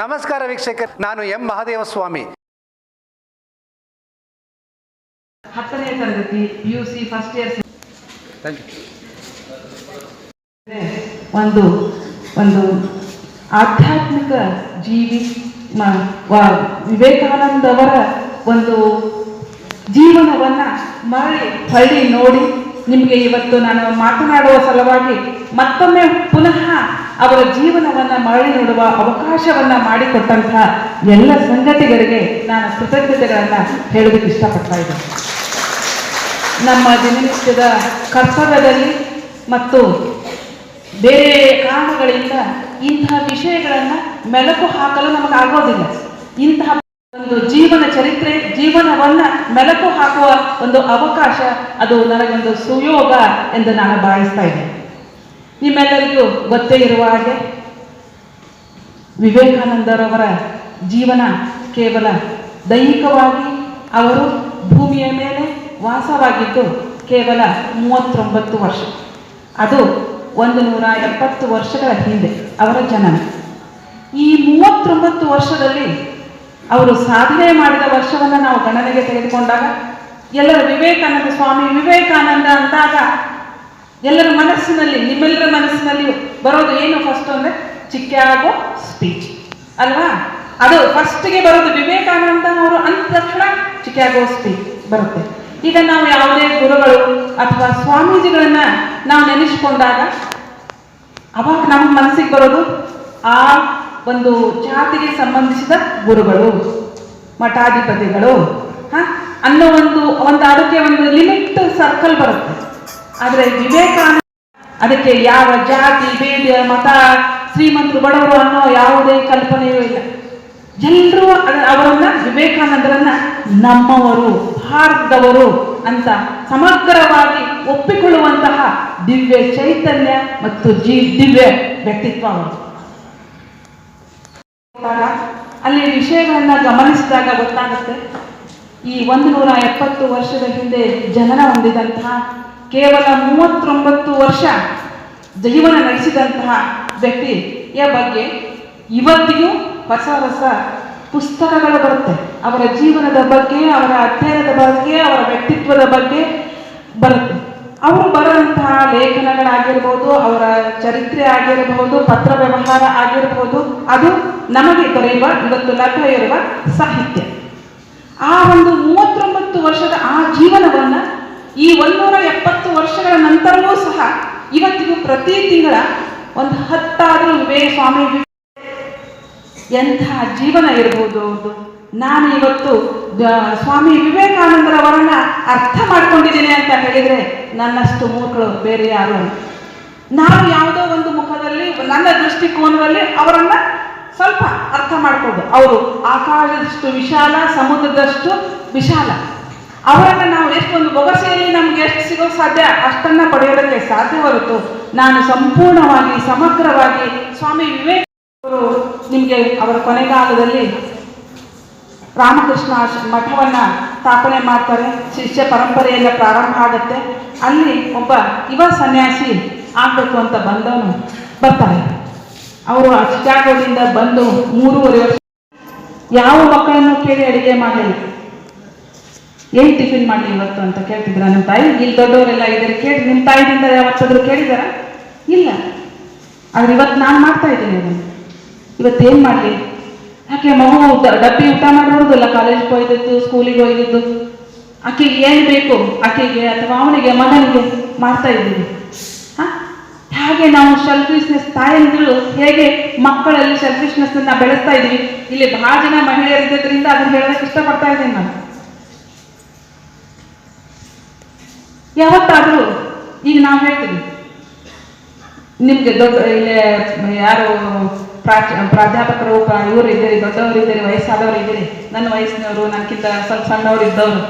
ನಮಸ್ಕಾರ ವೀಕ್ಷಕರು ನಾನು ಎಂ ಮಹಾದೇವ ಸ್ವಾಮಿ ಹತ್ತನೇ ತರಗತಿ ಯು ಸಿ ಫಸ್ಟ್ ಇಯರ್ ಒಂದು ಒಂದು ಆಧ್ಯಾತ್ಮಿಕ ಜೀವಿ ವಿವೇಕಾನಂದವರ ಒಂದು ಜೀವನವನ್ನ ಮರಳಿ ಹೊಳ್ಳಿ ನೋಡಿ ನಿಮಗೆ ಇವತ್ತು ನಾನು ಮಾತನಾಡುವ ಸಲುವಾಗಿ ಮತ್ತೊಮ್ಮೆ ಪುನಃ ಅವರ ಜೀವನವನ್ನ ಮರಳಿ ನೋಡುವ ಅವಕಾಶವನ್ನ ಮಾಡಿಕೊಟ್ಟಂತಹ ಎಲ್ಲ ಸಂಗತಿಗಳಿಗೆ ನಾನು ಕೃತಜ್ಞತೆಗಳನ್ನು ಹೇಳೋದಕ್ಕೆ ಇಷ್ಟಪಡ್ತಾ ಇದ್ದೇನೆ. ನಮ್ಮ ದಿನನಿತ್ಯದ ಕರ್ತವ್ಯದಲ್ಲಿ ಮತ್ತು ಬೇರೆ ಕಾರಣಗಳಿಂದ ಇಂತಹ ವಿಷಯಗಳನ್ನು ಮೆಲುಕು ಹಾಕಲು ನಮಗಾಗೋದಿಲ್ಲ. ಇಂತಹ ಒಂದು ಜೀವನ ಚರಿತ್ರೆ, ಜೀವನವನ್ನ ಮೆಲಕು ಹಾಕುವ ಒಂದು ಅವಕಾಶ ಅದು ನನಗೊಂದು ಸುಯೋಗ ಎಂದು ನಾನು ಭಾವಿಸ್ತಾ ಇದ್ದೇನೆ. ನಿಮ್ಮೆಲ್ಲರಿಗೂ ಗೊತ್ತೇ ಇರುವ ಹಾಗೆ ವಿವೇಕಾನಂದರವರ ಜೀವನ ಕೇವಲ ದೈಹಿಕವಾಗಿ ಅವರು ಭೂಮಿಯ ಮೇಲೆ ವಾಸವಾಗಿದ್ದು ಕೇವಲ ಮೂವತ್ತೊಂಬತ್ತು ವರ್ಷ. ಅದು ಒಂದು ನೂರ ಎಪ್ಪತ್ತು ವರ್ಷಗಳ ಹಿಂದೆ ಅವರ ಜನನ ಈ ಮೂವತ್ತೊಂಬತ್ತು ವರ್ಷದಲ್ಲಿ ಅವರು ಸಾಧನೆ ಮಾಡಿದ ವರ್ಷವನ್ನು ನಾವು ಗಣನೆಗೆ ತೆಗೆದುಕೊಂಡಾಗ, ಎಲ್ಲರ ವಿವೇಕಾನಂದ ಸ್ವಾಮಿ ವಿವೇಕಾನಂದ ಅಂದಾಗ, ಎಲ್ಲರ ಮನಸ್ಸಿನಲ್ಲಿ, ನಿಮ್ಮೆಲ್ಲರ ಮನಸ್ಸಿನಲ್ಲಿ ಬರೋದು ಏನು ಫಸ್ಟ್ ಅಂದ್ರೆ ಚಿಕ್ಕಾಗೋ ಸ್ಪೀಚ್ ಅಲ್ವಾ? ಅದು ಫಸ್ಟ್ಗೆ ಬರೋದು ವಿವೇಕಾನಂದ ಅವರು ಅಂದ ತಕ್ಷಣ ಚಿಕ್ಕಾಗೋ ಸ್ಪೀಚ್ ಬರುತ್ತೆ. ಈಗ ನಾವು ಯಾವುದೇ ಗುರುಗಳು ಅಥವಾ ಸ್ವಾಮೀಜಿಗಳನ್ನ ನಾವು ನೆನೆಸ್ಕೊಂಡಾಗ, ಅವಾಗ ನಮ್ಮ ಮನಸ್ಸಿಗೆ ಬರೋದು ಆ ಒಂದು ಜಾತಿಗೆ ಸಂಬಂಧಿಸಿದ ಗುರುಗಳು, ಮಠಾಧಿಪತಿಗಳು, ಹಾ? ಅನ್ನೋ ಒಂದು ಒಂದು ಅದಕ್ಕೆ ಒಂದು ಲಿಮಿಟ್ ಸರ್ಕಲ್ ಬರುತ್ತೆ. ಆದರೆ ವಿವೇಕಾನಂದ ಅದಕ್ಕೆ ಯಾವ ಜಾತಿ, ಭೇದ, ಮತ, ಶ್ರೀಮಂತರು, ಬಡವರು ಅನ್ನೋ ಯಾವುದೇ ಕಲ್ಪನೆಯೂ ಇಲ್ಲ. ಎಲ್ಲರೂ ಅವರನ್ನ, ವಿವೇಕಾನಂದರನ್ನ ನಮ್ಮವರು, ಭಾರತದವರು ಅಂತ ಸಮಗ್ರವಾಗಿ ಒಪ್ಪಿಕೊಳ್ಳುವಂತಹ ದಿವ್ಯ ಚೈತನ್ಯ ಮತ್ತು ಜೀ, ದಿವ್ಯ ವ್ಯಕ್ತಿತ್ವ ಅವರು ಅಲ್ಲಿ ವಿಷಯಗಳನ್ನ ಗಮನಿಸಿದಾಗ ಗೊತ್ತಾಗುತ್ತೆ. ಈ ಒಂದು ನೂರ ಎಪ್ಪತ್ತು ವರ್ಷದ ಹಿಂದೆ ಜನನ ಹೊಂದಿದಂತಹ, ಕೇವಲ ಮೂವತ್ತೊಂಬತ್ತು ವರ್ಷ ಜೀವನ ನಡೆಸಿದಂತಹ ವ್ಯಕ್ತಿಯ ಬಗ್ಗೆ ಇವತ್ತಿಗೂ ಹೊಸ ಹೊಸ ಪುಸ್ತಕಗಳು ಬರುತ್ತೆ. ಅವರ ಜೀವನದ ಬಗ್ಗೆ, ಅವರ ಅಧ್ಯಯನದ ಬಗ್ಗೆ, ಅವರ ವ್ಯಕ್ತಿತ್ವದ ಬಗ್ಗೆ ಬರುತ್ತೆ. ಅವರು ಬರುವಂತಹ ಲೇಖನಗಳಾಗಿರ್ಬೋದು ಅವರ ಚರಿತ್ರೆ ಆಗಿರಬಹುದು ಪತ್ರ ವ್ಯವಹಾರ ಆಗಿರಬಹುದು ಅದು ನಮಗೆ ದೊರೆಯುವ ಇವತ್ತು ಲಭ್ಯ ಇರುವ ಸಾಹಿತ್ಯ. ಆ ಒಂದು ಮೂವತ್ತೊಂಬತ್ತು ವರ್ಷದ ಆ ಜೀವನವನ್ನ ಈ ಒಂದೂರ ಎಪ್ಪತ್ತು ವರ್ಷಗಳ ನಂತರವೂ ಸಹ ಇವತ್ತಿಗೂ ಪ್ರತಿ ತಿಂಗಳ ಒಂದು ಹತ್ತಾದರೂ ವಿವೇಕ ಸ್ವಾಮಿ ಎಂಥ ಜೀವನ ಇರ್ಬೋದು. ನಾನು ಇವತ್ತು ಸ್ವಾಮಿ ವಿವೇಕಾನಂದರವರನ್ನ ಅರ್ಥ ಮಾಡ್ಕೊಂಡಿದ್ದೀನಿ ಅಂತ ಹೇಳಿದ್ರೆ ನನ್ನಷ್ಟು ಮೂರ್ಖಳು ಬೇರೆ ಯಾರು ನಾವು ಯಾವುದೋ ಒಂದು ಮುಖದಲ್ಲಿ, ನನ್ನ ದೃಷ್ಟಿಕೋನದಲ್ಲಿ ಅವರನ್ನ ಸ್ವಲ್ಪ ಅರ್ಥ ಮಾಡ್ಕೊಂಡು ಅವರು ಆಕಾಶದಷ್ಟು ವಿಶಾಲ, ಸಮುದ್ರದಷ್ಟು ವಿಶಾಲ. ಅವರನ್ನ ನಾವು ಎಷ್ಟೊಂದು ಬೊಗಸೆಯಲ್ಲಿ ನಮ್ಗೆ ಎಷ್ಟು ಸಿಗೋ ಸಾಧ್ಯ, ಅಷ್ಟನ್ನ ಪಡೆಯೋದಕ್ಕೆ ಸಾಧ್ಯ ಹೊರತು ನಾನು ಸಂಪೂರ್ಣವಾಗಿ, ಸಮಗ್ರವಾಗಿ ಸ್ವಾಮಿ ವಿವೇಕ ನಿಮಗೆ ಅವರ ಕೊನೆಗಾಲದಲ್ಲಿ ರಾಮಕೃಷ್ಣ ಮಠವನ್ನ ಸ್ಥಾಪನೆ ಮಾಡ್ತಾರೆ. ಶಿಷ್ಯ ಪರಂಪರೆಯೆಲ್ಲ ಪ್ರಾರಂಭ ಆಗುತ್ತೆ. ಅಲ್ಲಿ ಒಬ್ಬ ಯುವ ಸನ್ಯಾಸಿ ಆಗ್ಬೇಕು ಅಂತ ಬಂದವನು ಬರ್ತಾರೆ. ಅವರು ಆ ಚಿಕಾಗೋದಿಂದ ಬಂದು ಮೂರುವರೆ ವರ್ಷ ಯಾವ ಮಕ್ಕಳನ್ನು ಕೇಳಿ ಅಡುಗೆ ಮಾಡಲಿ? ಏನ್ ಟಿಫಿನ್ ಮಾಡಲಿ ಇವತ್ತು ಅಂತ ಕೇಳ್ತಿದ್ರ? ನಮ್ಮ ತಾಯಿ, ಇಲ್ಲಿ ದೊಡ್ಡವರೆಲ್ಲ ಇದ್ದಾರೆ ಕೇಳಿ ನಿಮ್ಮ ತಾಯಿದಿಂದ ಯಾವತ್ತಾದರೂ ಕೇಳಿದಾರ? ಇಲ್ಲ. ಆದ್ರೆ ಇವತ್ತು ನಾನು ಮಾಡ್ತಾ ಇದ್ದೀನಿ ಇವತ್ತೇನ್ ಮಾಡಲಿ? ಯಾಕೆ ಮಗು ಡಬ್ಬಿ ಊಟ ಮಾಡಿರೋದಿಲ್ಲ ಕಾಲೇಜ್ಗೆ ಹೋಯ್ದಿದ್ದು ಸ್ಕೂಲಿಗೆ ಹೋಗಿದ್ದು. ಆಕೆಗೆ ಏನು ಬೇಕು ಆಕೆಗೆ ಅಥವಾ ಅವನಿಗೆ, ಮಗನಿಗೆ ಮಾಡ್ತಾ ಇದ್ದೀವಿ? ಹಾಗೆ ನಾವು ಸೆಲ್ಫಿಶ್ನೆಸ್ ತಾಯಂದಿರು ಹೇಗೆ ಮಕ್ಕಳಲ್ಲಿ ಸೆಲ್ಫಿಶ್ನೆಸ್ ಅನ್ನ ಬೆಳೆಸ್ತಾ ಇದೀವಿ ಇಲ್ಲಿ ಬಹಳ ಜನ ಮಹಿಳೆಯರಿದ್ದರಿಂದ ಅದನ್ನ ಹೇಳೋದಕ್ಕೆ ಇಷ್ಟಪಡ್ತಾ ಇದ್ದೀನಿ ನಾನು. ಯಾವತ್ತಾದ್ರೂ ಈಗ ನಾವು ಹೇಳ್ತೀವಿ. ನಿಮ್ಗೆ ದೊಡ್ಡ ಇಲ್ಲಿ ಯಾರು ಪ್ರಾಧ್ಯಾಪಕರು ಪ್ರ- ಇವರು ಇದ್ದೀರಿ ದೊಡ್ಡವರು ಇದ್ದೀರಿ ವಯಸ್ಸಾದವರು ಇದ್ದೀರಿ. ನನ್ನ ವಯಸ್ಸಿನವರು ನನಗಿಂತ ಸ್ವಲ್ಪ ಸಣ್ಣವರು ಇದ್ದವರು.